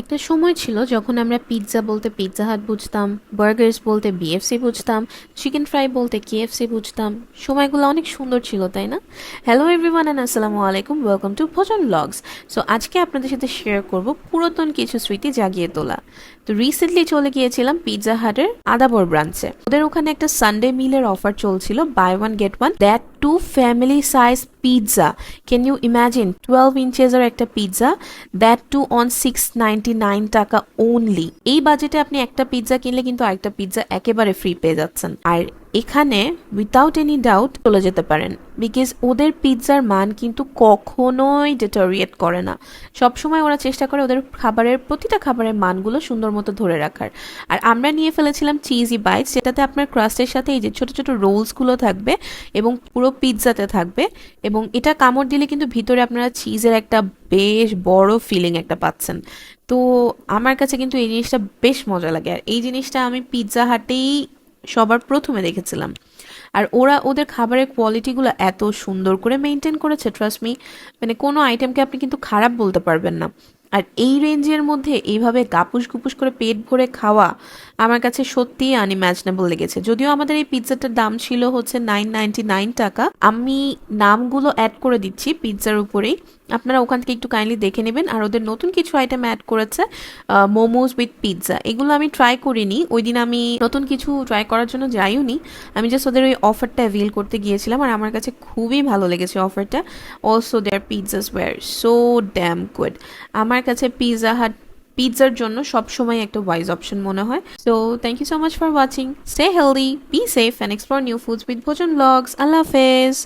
একটা সময় ছিল যখন আমরা পিৎজা বলতে পিৎজা হাট বুঝতাম বার্গার্স বলতে বিএফসি বুঝতাম চিকেন ফ্রাই বলতে কেএফসি বুঝতাম। সময়গুলো অনেক সুন্দর ছিল, তাই না? হ্যালো এভরিওয়ান অ্যান্ড আসসালামু আলাইকুম welcome to Bhojon blogs so আজকে আপনাদের সাথে শেয়ার করব পুরাতন কিছু স্মৃতি জাগিয়ে তোলা। তো রিসেন্টলি চলে গিয়েছিলাম পিৎজা হাটের আদাবর ব্রাঞ্চে ওদের ওখানে একটা সানডে মিলের অফার চলছিল buy one get one that two family size pizza can you imagine twelve ইঞ্চেসের একটা pizza that too on six ninety nine টাকা ওনলি এই বাজেটে আপনি একটা পিৎজা কিনলে কিন্তু আরেকটা পিৎজা একেবারে ফ্রি পেয়ে যাচ্ছেন। আর এখানে উইথাউট এনি ডাউট চলে যেতে পারেন। বিকজ ওদের পিৎজার মান কিন্তু কখনোই ডিটোরিয়েট করে না। সবসময় ওরা চেষ্টা করে ওদের খাবারের, প্রতিটা খাবারের মানগুলো সুন্দর মতো ধরে রাখার। আর আমরা নিয়ে ফেলেছিলাম চিজি বাইটস যেটাতে আপনার ক্রাস্টের সাথে এই যে ছোটো ছোটো রোলসগুলো থাকবে এবং পুরো পিৎজাতে থাকবে। এবং এটা কামড় দিলে কিন্তু ভিতরে আপনারা চিজের একটা বেশ বড় ফিলিং একটা পাচ্ছেন। তো আমার কাছে কিন্তু এই জিনিসটা বেশ মজা লাগে। আর এই জিনিসটা আমি পিৎজা হাটেই সবার প্রথমে দেখেছিলাম। আর ওরা ওদের খাবারের কোয়ালিটিগুলো এত সুন্দর করে মেনটেন করেছে ট্রাস্ট মি মানে কোনো আইটেমকে আপনি কিন্তু খারাপ বলতে পারবেন না। আর এই রেঞ্জের মধ্যে এইভাবে গাপুস গুপুস করে পেট ভরে খাওয়া আমার কাছে সত্যিই আনইম্যাজিনেবল লেগেছে। যদিও আমাদের এই পিৎজাটার দাম ছিল হচ্ছে নাইন নাইনটি নাইন টাকা, আমি নামগুলো অ্যাড করে দিচ্ছি পিৎজার উপরেই। আপনারা ওখান থেকে একটু কাইন্ডলি দেখে নেবেন। আর ওদের নতুন কিছু আইটেম অ্যাড করেছে মোমোজ উইথ পিৎজা এগুলো আমি ট্রাই করিনি। ওই দিন আমি নতুন কিছু ট্রাই করার জন্য যাইও নি আমি জাস্ট ওদের ওই অফারটা অ্যাভেল করতে গিয়েছিলাম আর আমার কাছে খুবই ভালো লেগেছে অফারটা also there pizzas were so damn good আমার কাছে পিৎজা হাট পিৎজার জন্য সবসময় একটা ওয়াইজ অপশন মনে হয়। So thank you so much for watching stay healthy be safe and explore new foods with Bhojon blogs আল্লাহ হাফেজ।